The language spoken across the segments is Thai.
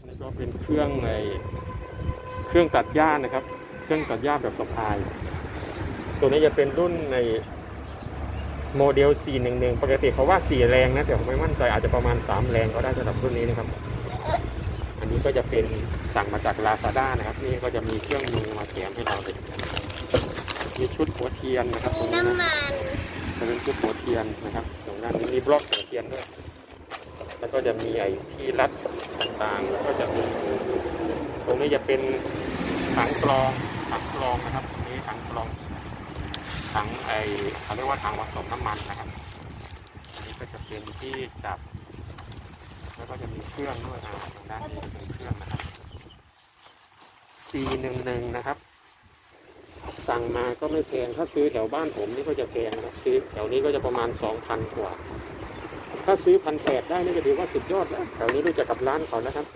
ครับนี่ก็เป็นเครื่องในเครื่องตัดหญ้านะครับ เครื่องตัดหญ้าแบบสะพาย ตัวนี้จะเป็นรุ่นในโมเดล 411 ปกติเขาว่า 4 แรงนะแต่ผมไม่มั่นใจอาจจะประมาณ 3 แรงก็ได้สำหรับรุ่นนี้นะครับ อันนี้ก็จะเป็นสั่งมาจาก Lazada นะครับ นี่ก็จะมีเครื่องมือมาแถมให้เราเลยมีชุดหัวเทียนนะครับตรงนี้นะน้ำมันจะเป็นชุดหัวเทียนนะครับ ตรงด้านนี้มีบล็อกหัวเทียนด้วย แล้วก็จะมีไอ้ที่รัด ต่างๆ ก็จะมีตรงนี้จะเป็นถังกรองถังกรองนะครับตรงนี้ถังกรองถังไอเขาเรียกว่าถังผสมน้ำมันนะครับ อันนี้ก็จะเป็นที่จับ แล้วก็จะมีเครื่องด้วยอ่างด้านนี้เป็นเครื่องนะครับ C11 นะครับ สั่งมาก็ไม่แพงถ้าซื้อแถวบ้านผมนี่ก็จะแพงนะครับซื้อแถวนี้ก็จะประมาณ2,000กว่า ถ้าซื้อพันแปดได้นี่ก็ถือว่าสุดยอดแล้วแถวนี้รู้จักกับร้านเขานะครับ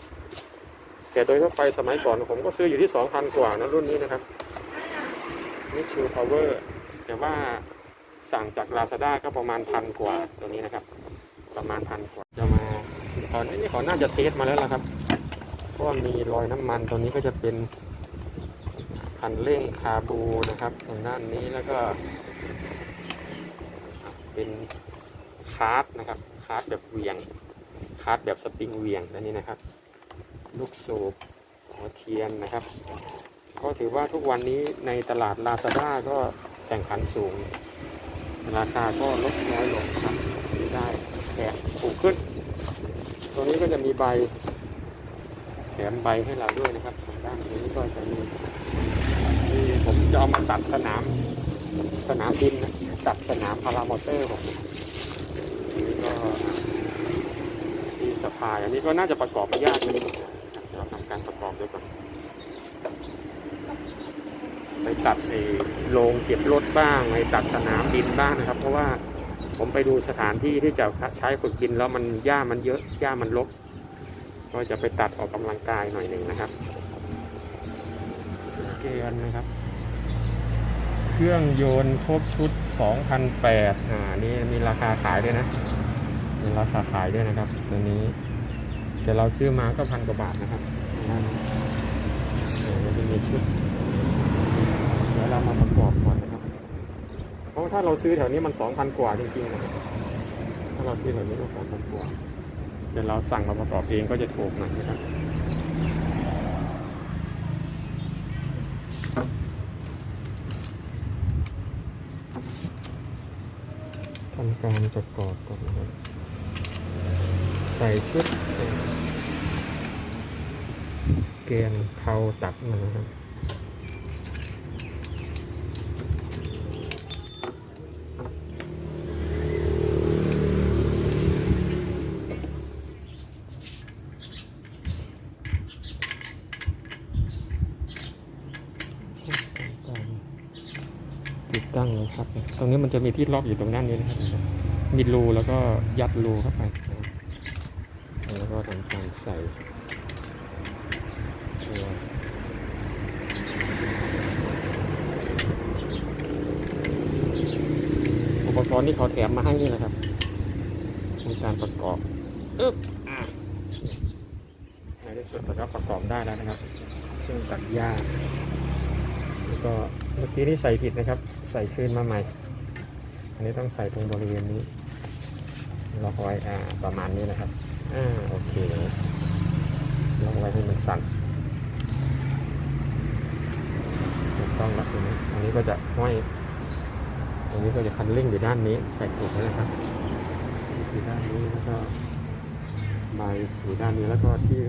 แต่โดยทั่วไปสมัยก่อนผมก็ซื้ออยู่ที่2,000กว่านะรุ่นนี้นะครับมิชูพาวเวอร์แต่ว่าสั่งจาก Lazada ก็ประมาณพันกว่าตัวนี้นะครับ ประมาณพันกว่าจะมาตอนนี้นี่เขาน่าจะเทสมาแล้วละครับเพราะมีรอยน้ำมันตัวนี้ก็จะเป็นคันเร่งคาบูนะครับทางด้านนี้แล้วก็เป็นคาร์ดนะครับ คาร์ดแบบเวียง คาร์ดแบบสปริงเวียงอันนี้นะครับ ลูกสูบหัวเทียนนะครับ ก็ถือว่าทุกวันนี้ในตลาด Lazada ก็แข่งขันสูง ราคาก็ลดน้อยลงครับซื้อได้แถมถูกขึ้น ตรงนี้ก็จะมีใบแถมใบให้เราด้วยนะครับด้านนี้ก็จะมีนี่ผมจะเอามาตัดสนามสนามบินนะตัดสนามพารามอเตอร์ผม ก็มีสะพายอันนี้ก็น่าจะประกอบไม่ยากเลยเดี๋ยวทำการประกอบด้วยก่อนไปตัดไอ้โรงเก็บรถบ้างไปตัดสนามบินบ้างนะครับ เพราะว่าผมไปดูสถานที่ที่จะใช้ฝึกบินแล้วมันหญ้ามันเยอะหญ้ามันรกก็จะไปตัดออกกำลังกายหน่อยหนึ่งนะครับเกนนะครับ เครื่องโยนครบชุด 2,008อ่านี่มีราคาขายด้วยนะ มีราคาขายด้วยนะครับ ตัวนี้แต่เราซื้อมาก็พันกว่าบาทนะครับมันจะมีชุดเดี๋ยวเรามาประกอบก่อนนะครับ เพราะถ้าเราซื้อแถวนี้มัน2,000กว่าจริงๆนะครับถ้าเราซื้อแถวนี้ก็2,000กว่าเดี๋ยวเราสั่งมาประกอบเองก็จะถูกหน่อยนะครับ ทำ การประกอบก่อนนะครับใส่ชุดเกนเผาตัดมานะครับ ติดตั้งเลยครับ ตรงนี้มันจะมีที่ล็อกอยู่ตรงด้านนี้นะครับ มีรูแล้วก็ยัดรูเข้าไป แล้วก็ทำการใส่อุปกรณ์ที่เขาแถมมาให้นี่นะครับในการประกอบอึ๊บอะในที่สุดเราก็ประกอบได้แล้วนะครับ เครื่องตัดหญ้า ก็เมื่อกี้นี่ใส่ผิดนะครับ ใส่คืนมาใหม่ อันนี้ต้องใส่ตรงบริเวณนี้ล็อกไว้อ่าประมาณนี้นะครับอ่าโอเคล็อกไว้ให้มันสั่นถูกต้องแล้วตรงนี้อันนี้ก็จะห้อยตรงนี้ก็จะคันเร่งอยู่ด้านนี้ ใส่ถูกแล้วนะครับอยู่ด้านนี้แล้วก็ใบอยู่ด้านนี้แล้วก็ที่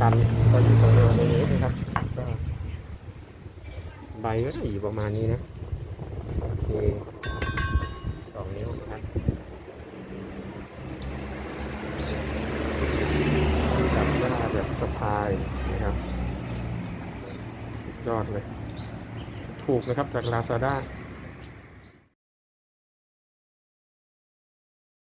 กันก็อยู่ตรงบริเวณนี้นะครับก็ ใบก็จะอยู่ประมาณนี้นะโอเคสองนิ้วนะครับจับหน้าแบบสะพายนะครับยอดเลย ถูกนะครับจากลาซาด้า